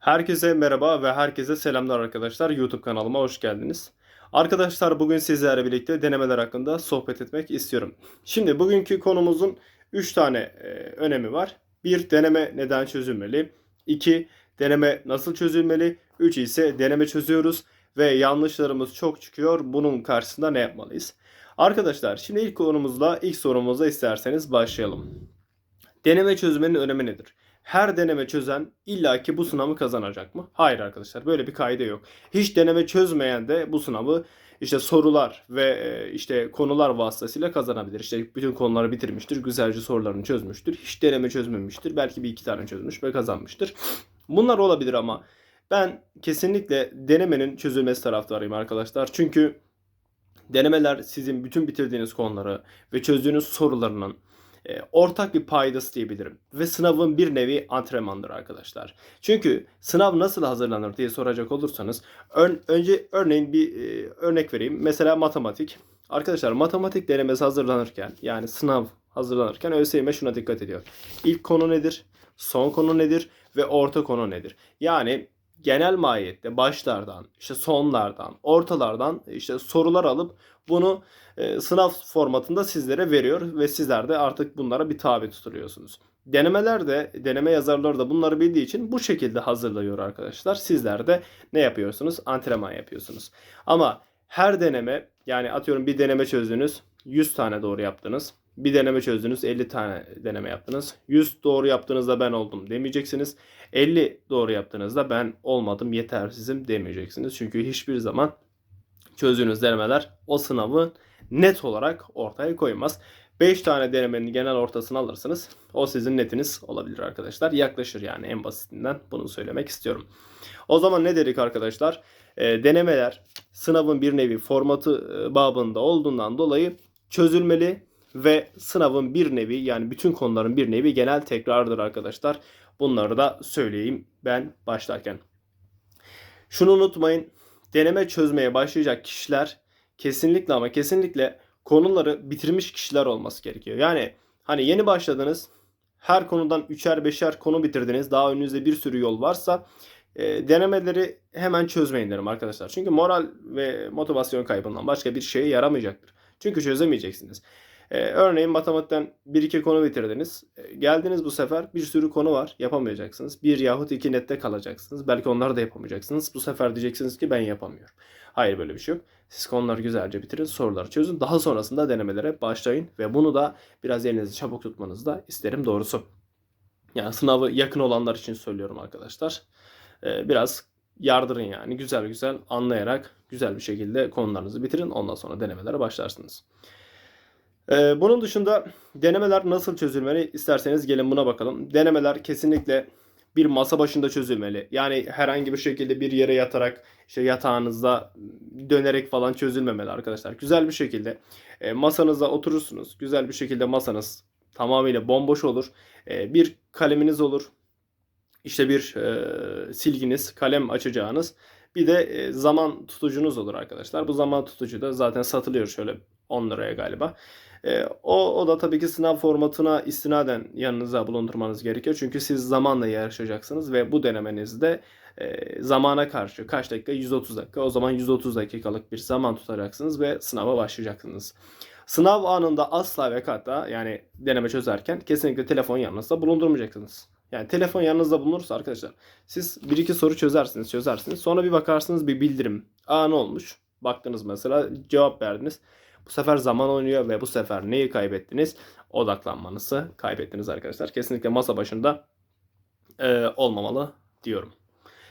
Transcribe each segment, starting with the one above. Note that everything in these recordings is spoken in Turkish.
Herkese merhaba ve herkese selamlar arkadaşlar. YouTube kanalıma hoş geldiniz. Arkadaşlar bugün sizlerle birlikte denemeler hakkında sohbet etmek istiyorum. Şimdi bugünkü konumuzun 3 tane e, önemi var. 1. Deneme neden çözülmeli? 2. Deneme nasıl çözülmeli? 3 ise deneme çözüyoruz ve yanlışlarımız çok çıkıyor. Bunun karşısında ne yapmalıyız? Arkadaşlar şimdi ilk konumuzla ilk sorumuzla isterseniz başlayalım. Deneme çözmenin önemi nedir? Her deneme çözen illaki bu sınavı kazanacak mı? Hayır arkadaşlar böyle bir kaide yok. Hiç deneme çözmeyen de bu sınavı işte sorular ve e, işte konular vasıtasıyla kazanabilir. İşte bütün konuları bitirmiştir, güzelce sorularını çözmüştür. Hiç deneme çözmemiştir. Belki bir iki tane çözmüş ve kazanmıştır. Bunlar olabilir ama ben kesinlikle denemenin çözülmesi taraftarıyım arkadaşlar. Çünkü denemeler sizin bütün bitirdiğiniz konuları ve çözdüğünüz sorularının e, ortak bir paydası diyebilirim. Ve sınavın bir nevi antrenmandır arkadaşlar. Çünkü sınav nasıl hazırlanır diye soracak olursanız ön- önce örneğin bir e, örnek vereyim. Mesela matematik. Arkadaşlar matematik denemesi hazırlanırken yani sınav hazırlanırken ÖSYM şuna dikkat ediyor. İlk konu nedir? Son konu nedir? Ve orta konu nedir? Yani genel mahiyette başlardan, işte sonlardan, ortalardan işte sorular alıp bunu e, sınav formatında sizlere veriyor ve sizler de artık bunlara bir tabi tutuluyorsunuz. Denemeler de, deneme yazarları da bunları bildiği için bu şekilde hazırlıyor arkadaşlar. Sizler de ne yapıyorsunuz? Antrenman yapıyorsunuz. Ama her deneme yani atıyorum bir deneme çözdünüz 100 tane doğru yaptınız. Bir deneme çözdünüz 50 tane deneme yaptınız. 100 doğru yaptığınızda ben oldum demeyeceksiniz. 50 doğru yaptığınızda ben olmadım yetersizim demeyeceksiniz. Çünkü hiçbir zaman çözdüğünüz denemeler o sınavı net olarak ortaya koymaz. 5 tane denemenin genel ortasını alırsınız. O sizin netiniz olabilir arkadaşlar. Yaklaşır yani en basitinden bunu söylemek istiyorum. O zaman ne dedik arkadaşlar? E, denemeler sınavın bir nevi formatı e, babında olduğundan dolayı çözülmeli ve sınavın bir nevi yani bütün konuların bir nevi genel tekrarıdır arkadaşlar. Bunları da söyleyeyim ben başlarken. Şunu unutmayın. Deneme çözmeye başlayacak kişiler kesinlikle ama kesinlikle konuları bitirmiş kişiler olması gerekiyor. Yani hani yeni başladınız. Her konudan üçer beşer konu bitirdiniz. Daha önünüzde bir sürü yol varsa e, denemeleri hemen çözmeyin derim arkadaşlar. Çünkü moral ve motivasyon kaybından başka bir şeye yaramayacaktır. Çünkü çözemeyeceksiniz. Ee, örneğin matematikten 1-2 konu bitirdiniz. Ee, geldiniz bu sefer bir sürü konu var. Yapamayacaksınız. Bir yahut iki nette kalacaksınız. Belki onları da yapamayacaksınız. Bu sefer diyeceksiniz ki ben yapamıyorum. Hayır böyle bir şey yok. Siz konuları güzelce bitirin. Soruları çözün. Daha sonrasında denemelere başlayın. Ve bunu da biraz elinizi çabuk tutmanızı da isterim doğrusu. Yani sınavı yakın olanlar için söylüyorum arkadaşlar. Ee, biraz yardırın yani. Güzel güzel anlayarak güzel bir şekilde konularınızı bitirin. Ondan sonra denemelere başlarsınız. Ee, bunun dışında denemeler nasıl çözülmeli isterseniz gelin buna bakalım. Denemeler kesinlikle bir masa başında çözülmeli. Yani herhangi bir şekilde bir yere yatarak işte yatağınızda dönerek falan çözülmemeli arkadaşlar. Güzel bir şekilde e, masanıza oturursunuz. Güzel bir şekilde masanız tamamıyla bomboş olur. E, bir kaleminiz olur. İşte bir e, silginiz, kalem açacağınız. Bir de e, zaman tutucunuz olur arkadaşlar. Bu zaman tutucu da zaten satılıyor şöyle 10 liraya galiba. E, o, o da tabii ki sınav formatına istinaden yanınıza bulundurmanız gerekiyor. Çünkü siz zamanla yarışacaksınız ve bu denemenizde e, zamana karşı kaç dakika? 130 dakika. O zaman 130 dakikalık bir zaman tutacaksınız ve sınava başlayacaksınız. Sınav anında asla ve kata yani deneme çözerken kesinlikle telefon yanınızda bulundurmayacaksınız. Yani telefon yanınızda bulunursa arkadaşlar siz bir iki soru çözersiniz çözersiniz. Sonra bir bakarsınız bir bildirim. Aa ne olmuş? Baktınız mesela cevap verdiniz. Bu sefer zaman oynuyor ve bu sefer neyi kaybettiniz? Odaklanmanızı kaybettiniz arkadaşlar. Kesinlikle masa başında e, olmamalı diyorum.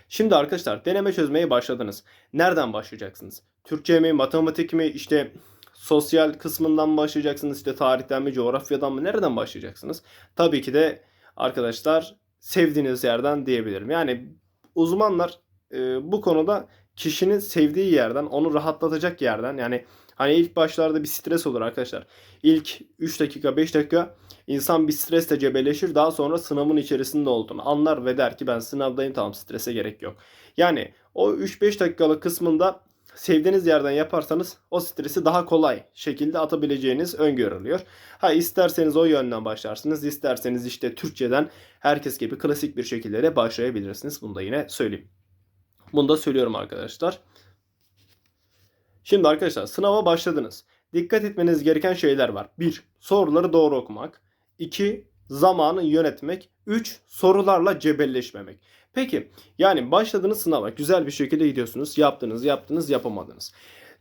Şimdi arkadaşlar deneme çözmeye başladınız. Nereden başlayacaksınız? Türkçe mi, matematik mi, işte sosyal kısmından mı başlayacaksınız? İşte tarihten mi, coğrafyadan mı? Nereden başlayacaksınız? Tabii ki de arkadaşlar sevdiğiniz yerden diyebilirim. Yani uzmanlar e, bu konuda kişinin sevdiği yerden, onu rahatlatacak yerden yani hani ilk başlarda bir stres olur arkadaşlar. İlk 3 dakika, 5 dakika insan bir stresle cebelleşir. Daha sonra sınavın içerisinde olduğunu anlar ve der ki ben sınavdayım tamam strese gerek yok. Yani o 3-5 dakikalık kısmında sevdiğiniz yerden yaparsanız o stresi daha kolay şekilde atabileceğiniz öngörülüyor. Ha isterseniz o yönden başlarsınız, isterseniz işte Türkçeden herkes gibi klasik bir şekilde de başlayabilirsiniz. Bunu da yine söyleyeyim. Bunu da söylüyorum arkadaşlar. Şimdi arkadaşlar sınava başladınız. Dikkat etmeniz gereken şeyler var. 1. Soruları doğru okumak. 2. Zamanı yönetmek. 3. Sorularla cebelleşmemek. Peki yani başladınız sınava güzel bir şekilde gidiyorsunuz. Yaptınız, yaptınız, yapamadınız.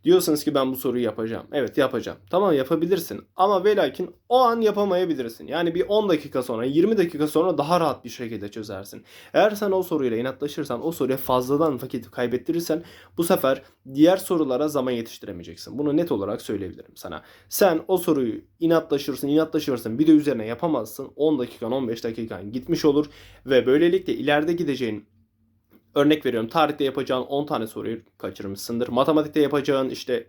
Diyorsunuz ki ben bu soruyu yapacağım. Evet yapacağım. Tamam yapabilirsin. Ama ve o an yapamayabilirsin. Yani bir 10 dakika sonra 20 dakika sonra daha rahat bir şekilde çözersin. Eğer sen o soruyla inatlaşırsan o soruya fazladan vakit kaybettirirsen bu sefer diğer sorulara zaman yetiştiremeyeceksin. Bunu net olarak söyleyebilirim sana. Sen o soruyu inatlaşırsın inatlaşırsın bir de üzerine yapamazsın. 10 dakikan 15 dakikan gitmiş olur ve böylelikle ileride gideceğin Örnek veriyorum tarihte yapacağın 10 tane soruyu kaçırmışsındır. Matematikte yapacağın işte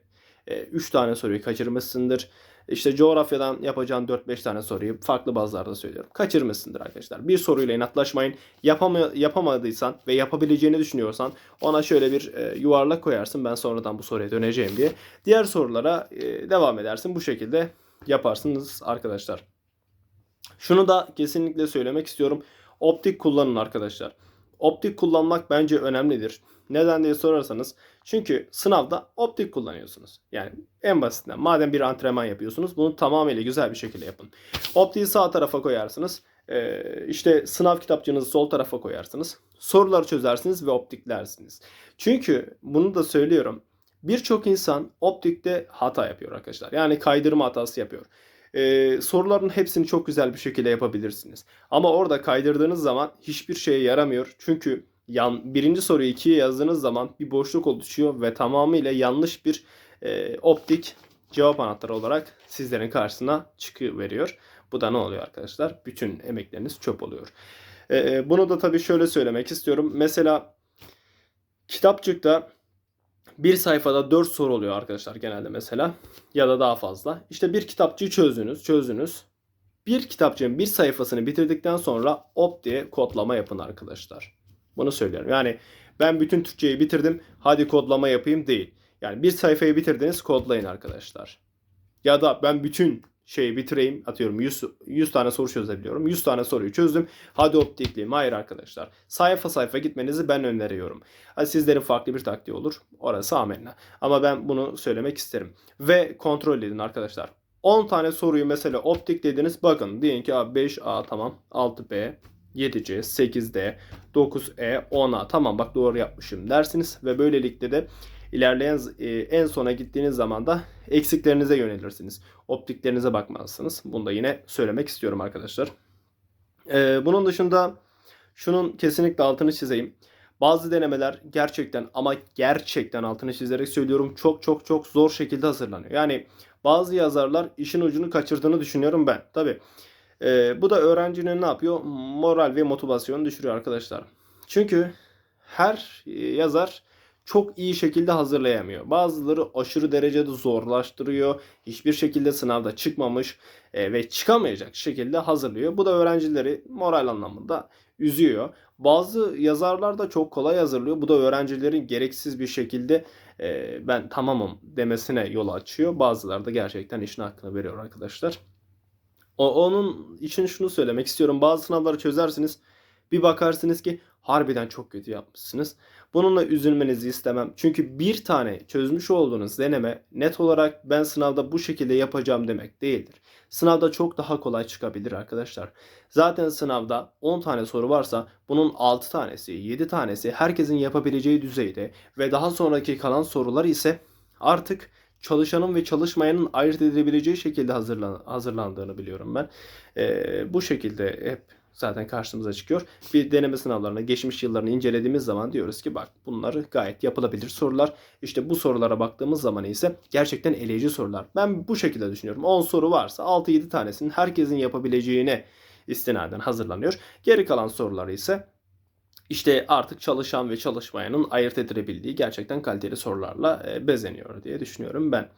3 e, tane soruyu kaçırmışsındır. İşte coğrafyadan yapacağın 4-5 tane soruyu farklı bazılarda söylüyorum. Kaçırmışsındır arkadaşlar. Bir soruyla inatlaşmayın. Yapama, yapamadıysan ve yapabileceğini düşünüyorsan ona şöyle bir e, yuvarlak koyarsın. Ben sonradan bu soruya döneceğim diye. Diğer sorulara e, devam edersin. Bu şekilde yaparsınız arkadaşlar. Şunu da kesinlikle söylemek istiyorum. Optik kullanın arkadaşlar. Optik kullanmak bence önemlidir. Neden diye sorarsanız çünkü sınavda optik kullanıyorsunuz. Yani en basitinden madem bir antrenman yapıyorsunuz bunu tamamıyla güzel bir şekilde yapın. Optiği sağ tarafa koyarsınız. Ee, işte sınav kitapçığınızı sol tarafa koyarsınız. Soruları çözersiniz ve optiklersiniz. Çünkü bunu da söylüyorum. Birçok insan optikte hata yapıyor arkadaşlar. Yani kaydırma hatası yapıyor e, soruların hepsini çok güzel bir şekilde yapabilirsiniz. Ama orada kaydırdığınız zaman hiçbir şeye yaramıyor. Çünkü yan, birinci soruyu ikiye yazdığınız zaman bir boşluk oluşuyor ve tamamıyla yanlış bir e, optik cevap anahtarı olarak sizlerin karşısına çıkıveriyor. Bu da ne oluyor arkadaşlar? Bütün emekleriniz çöp oluyor. E, bunu da tabii şöyle söylemek istiyorum. Mesela kitapçıkta bir sayfada 4 soru oluyor arkadaşlar genelde mesela ya da daha fazla. İşte bir kitapçıyı çözdünüz, çözdünüz. Bir kitapçının bir sayfasını bitirdikten sonra op diye kodlama yapın arkadaşlar. Bunu söylüyorum. Yani ben bütün Türkçeyi bitirdim. Hadi kodlama yapayım değil. Yani bir sayfayı bitirdiniz kodlayın arkadaşlar. Ya da ben bütün şeyi bitireyim. Atıyorum 100, 100 tane soru çözebiliyorum. 100 tane soruyu çözdüm. Hadi optikleyeyim. Hayır arkadaşlar. Sayfa sayfa gitmenizi ben öneriyorum. Sizlerin farklı bir taktiği olur. Orası amenna. Ama ben bunu söylemek isterim. Ve kontrol edin arkadaşlar. 10 tane soruyu mesela optik dediniz. Bakın diyelim ki 5A tamam. 6B 7C, 8D, 9E, 10A. Tamam bak doğru yapmışım dersiniz. Ve böylelikle de İlerleyen e, en sona gittiğiniz zaman da eksiklerinize yönelirsiniz. Optiklerinize bakmazsınız. Bunu da yine söylemek istiyorum arkadaşlar. E, bunun dışında şunun kesinlikle altını çizeyim. Bazı denemeler gerçekten ama gerçekten altını çizerek söylüyorum çok çok çok zor şekilde hazırlanıyor. Yani bazı yazarlar işin ucunu kaçırdığını düşünüyorum ben. Tabi e, bu da öğrencinin ne yapıyor? Moral ve motivasyonu düşürüyor arkadaşlar. Çünkü her yazar çok iyi şekilde hazırlayamıyor. Bazıları aşırı derecede zorlaştırıyor. Hiçbir şekilde sınavda çıkmamış e, ve çıkamayacak şekilde hazırlıyor. Bu da öğrencileri moral anlamında üzüyor. Bazı yazarlar da çok kolay hazırlıyor. Bu da öğrencilerin gereksiz bir şekilde e, ben tamamım demesine yol açıyor. Bazıları da gerçekten işin hakkını veriyor arkadaşlar. O, onun için şunu söylemek istiyorum. Bazı sınavları çözersiniz. Bir bakarsınız ki harbiden çok kötü yapmışsınız. Bununla üzülmenizi istemem. Çünkü bir tane çözmüş olduğunuz deneme net olarak ben sınavda bu şekilde yapacağım demek değildir. Sınavda çok daha kolay çıkabilir arkadaşlar. Zaten sınavda 10 tane soru varsa bunun 6 tanesi, 7 tanesi herkesin yapabileceği düzeyde ve daha sonraki kalan sorular ise artık çalışanın ve çalışmayanın ayırt edilebileceği şekilde hazırlan hazırlandığını biliyorum ben. Ee, bu şekilde hep zaten karşımıza çıkıyor. Bir deneme sınavlarına geçmiş yıllarını incelediğimiz zaman diyoruz ki bak bunları gayet yapılabilir sorular. İşte bu sorulara baktığımız zaman ise gerçekten eleyici sorular. Ben bu şekilde düşünüyorum. 10 soru varsa 6-7 tanesinin herkesin yapabileceğine istinaden hazırlanıyor. Geri kalan soruları ise işte artık çalışan ve çalışmayanın ayırt edilebildiği gerçekten kaliteli sorularla e, bezeniyor diye düşünüyorum ben.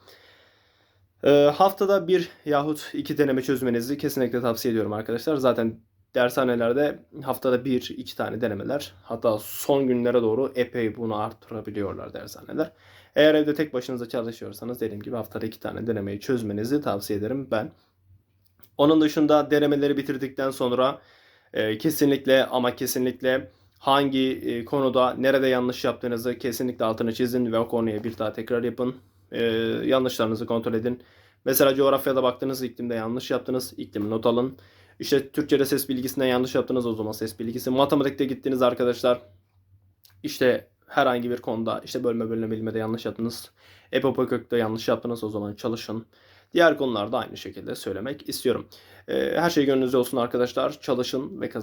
E, haftada bir yahut iki deneme çözmenizi kesinlikle tavsiye ediyorum arkadaşlar. Zaten dershanelerde haftada bir iki tane denemeler hatta son günlere doğru epey bunu arttırabiliyorlar dershaneler. Eğer evde tek başınıza çalışıyorsanız dediğim gibi haftada iki tane denemeyi çözmenizi tavsiye ederim ben. Onun dışında denemeleri bitirdikten sonra e, kesinlikle ama kesinlikle hangi e, konuda nerede yanlış yaptığınızı kesinlikle altını çizin ve o konuya bir daha tekrar yapın. E, yanlışlarınızı kontrol edin. Mesela coğrafyada baktınız iklimde yanlış yaptınız. İklimi not alın. İşte Türkçe'de ses bilgisinden yanlış yaptınız o zaman ses bilgisi. Matematikte gittiniz arkadaşlar. İşte herhangi bir konuda işte bölme bölme bilmede yanlış yaptınız. Epopa kökte yanlış yaptınız o zaman çalışın. Diğer konularda aynı şekilde söylemek istiyorum. Ee, her şey gönlünüzde olsun arkadaşlar. Çalışın ve kazanın.